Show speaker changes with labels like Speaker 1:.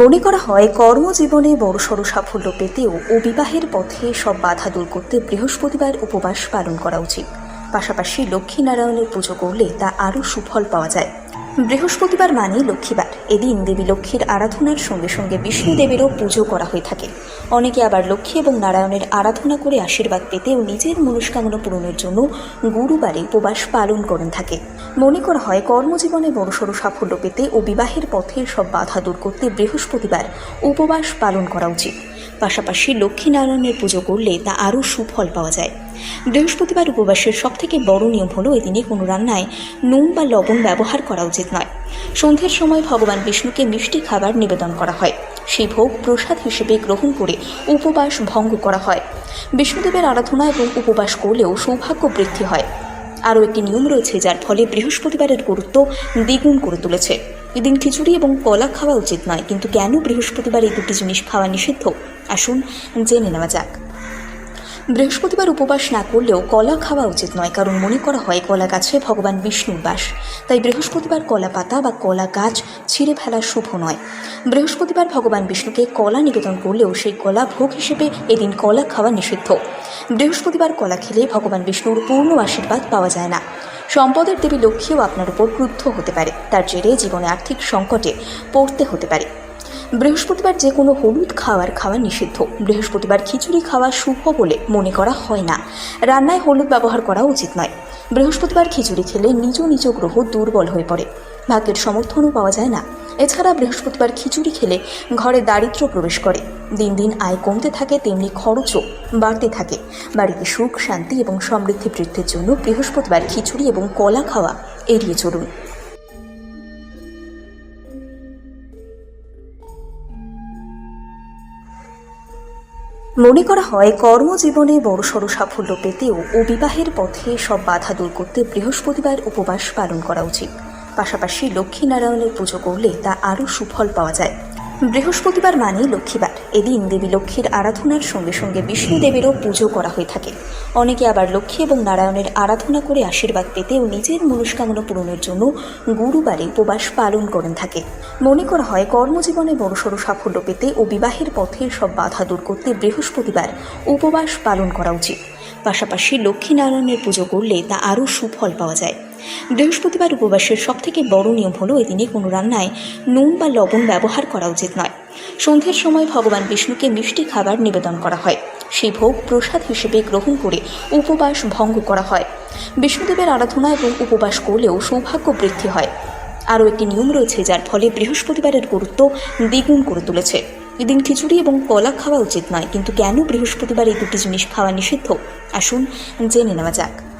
Speaker 1: মনে করা হয়, কর্মজীবনে বড়সড় সাফল্য পেতেও ও বিবাহের পথে সব বাধা দূর করতে বৃহস্পতিবার উপবাস পালন করা উচিত। পাশাপাশি লক্ষ্মীনারায়ণের পুজো করলে তা আরও সুফল পাওয়া যায়। বৃহস্পতিবার মানে লক্ষ্মীবার। এদিন দেবী লক্ষ্মীর আরাধনার সঙ্গে সঙ্গে বিষ্ণু দেবেরও পুজো করা হয়ে থাকে। অনেকে আবার লক্ষ্মী এবং নারায়ণের আরাধনা করে আশীর্বাদ পেতেও নিজের মনস্কামনা পূরণের জন্য গুরুবারে উপবাস পালন করেন থাকে। মনে করা হয়, কর্মজীবনে বড়সড় সাফল্য পেতে ও বিবাহের পথে সব বাধা দূর করতে বৃহস্পতিবার উপবাস পালন করা উচিত। পাশাপাশি লক্ষ্মীনারায়ণের পুজো করলে তা আরও সুফল পাওয়া যায়। বৃহস্পতিবার উপবাসের সবথেকে বড় নিয়ম হলো এদিনে কোনো রান্নায় নুন বা লবণ ব্যবহার করা উচিত নয়। সন্ধ্যের সময় ভগবান বিষ্ণুকে মিষ্টি খাবার নিবেদন করা হয়। সেই ভোগ প্রসাদ হিসেবে গ্রহণ করে উপবাস ভঙ্গ করা হয়। বিষ্ণুদেবের আরাধনা এবং উপবাস করলেও সৌভাগ্য বৃদ্ধি হয়। আরও একটি নিয়ম রয়েছে যার ফলে বৃহস্পতিবারের গুরুত্ব দ্বিগুণ করে তুলেছে। এদিন খিচুড়ি এবং কলা খাওয়া উচিত নয়, কিন্তু কেন বৃহস্পতিবার এই দুটি জিনিস খাওয়া নিষিদ্ধ? আসুন, জেনে নেওয়া যাক। বৃহস্পতিবার উপবাস না করলেও কলা খাওয়া উচিত নয়, কারণ মনে করা হয় কলা গাছে ভগবান বিষ্ণুর বাস। তাই বৃহস্পতিবার কলা পাতা বা কলা গাছ ছিঁড়ে ফেলা শুভ নয়। বৃহস্পতিবার ভগবান বিষ্ণুকে কলা নিবেদন করলেও সেই কলা ভোগ হিসেবে এদিন কলা খাওয়া নিষিদ্ধ। বৃহস্পতিবার কলা খেলে ভগবান বিষ্ণুর পূর্ণ আশীর্বাদ পাওয়া যায় না। সম্পদের দেবী লক্ষ্মীও আপনার উপর ক্রুদ্ধ হতে পারে। তার জেরে জীবনে আর্থিক সংকটে পড়তে হতে পারে। বৃহস্পতিবার যে কোনো হলুদ খাওয়ার খাওয়া নিষিদ্ধ। বৃহস্পতিবার খিচুড়ি খাওয়া শুভ বলে মনে করা হয় না। রান্নায় হলুদ ব্যবহার করা উচিত নয়। বৃহস্পতিবার খিচুড়ি খেলে নিজ নিজ গ্রহ দুর্বল হয়ে পড়ে। ভাগ্যের সমর্থনও পাওয়া যায় না। এছাড়া বৃহস্পতিবার খিচুড়ি খেলে ঘরে দারিদ্র্য প্রবেশ করে। দিন দিন আয় কমতে থাকে, তেমনি খরচও বাড়তে থাকে। বাড়িতে সুখ, শান্তি এবং সমৃদ্ধি বৃদ্ধির জন্য বৃহস্পতিবার খিচুড়ি এবং কলা খাওয়া এড়িয়ে চলুন। মনে করা হয়, কর্মজীবনে বড়সড় সাফল্য পেতেও ও বিবাহের পথে সব বাধা দূর করতে বৃহস্পতিবার উপবাস পালন করা উচিত। পাশাপাশি লক্ষ্মীনারায়ণের পুজো করলে তা আরও সুফল পাওয়া যায়। বৃহস্পতিবার মানে লক্ষ্মীবার। এদিন দেবী লক্ষ্মীর আরাধনার সঙ্গে সঙ্গে বিষ্ণু দেবেরও পুজো করা হয়ে থাকে। অনেকে আবার লক্ষ্মী এবং নারায়ণের আরাধনা করে আশীর্বাদ পেতেও নিজের মনস্কামনা পূরণের জন্য গুরুবারে উপবাস পালন করেন থাকে। মনে করা হয়, কর্মজীবনে বড়সড় সাফল্য পেতে ও বিবাহের পথে সব বাধা দূর করতে বৃহস্পতিবার উপবাস পালন করা উচিত। পাশাপাশি লক্ষ্মীনারায়ণের পুজো করলে তা আরও সুফল পাওয়া যায়। বৃহস্পতিবার উপবাসের সবথেকে বড় নিয়ম হলো এদিনে কোনো রান্নায় নুন বা লবণ ব্যবহার করা উচিত নয়। সন্ধ্যের সময় ভগবান বিষ্ণুকে মিষ্টি খাবার নিবেদন করা হয়। সেই ভোগ প্রসাদ হিসেবে গ্রহণ করে উপবাস ভঙ্গ করা হয়। বিষ্ণুদেবের আরাধনা এবং উপবাস করলেও সৌভাগ্য বৃদ্ধি হয়। আরও একটি নিয়ম রয়েছে যার ফলে বৃহস্পতিবারের গুরুত্ব দ্বিগুণ করে তুলেছে। এদিন খিচুড়ি এবং কলা খাওয়া উচিত নয়, কিন্তু কেন বৃহস্পতিবার এই দুটি জিনিস খাওয়া নিষিদ্ধ? আসুন জেনে নেওয়া যাক।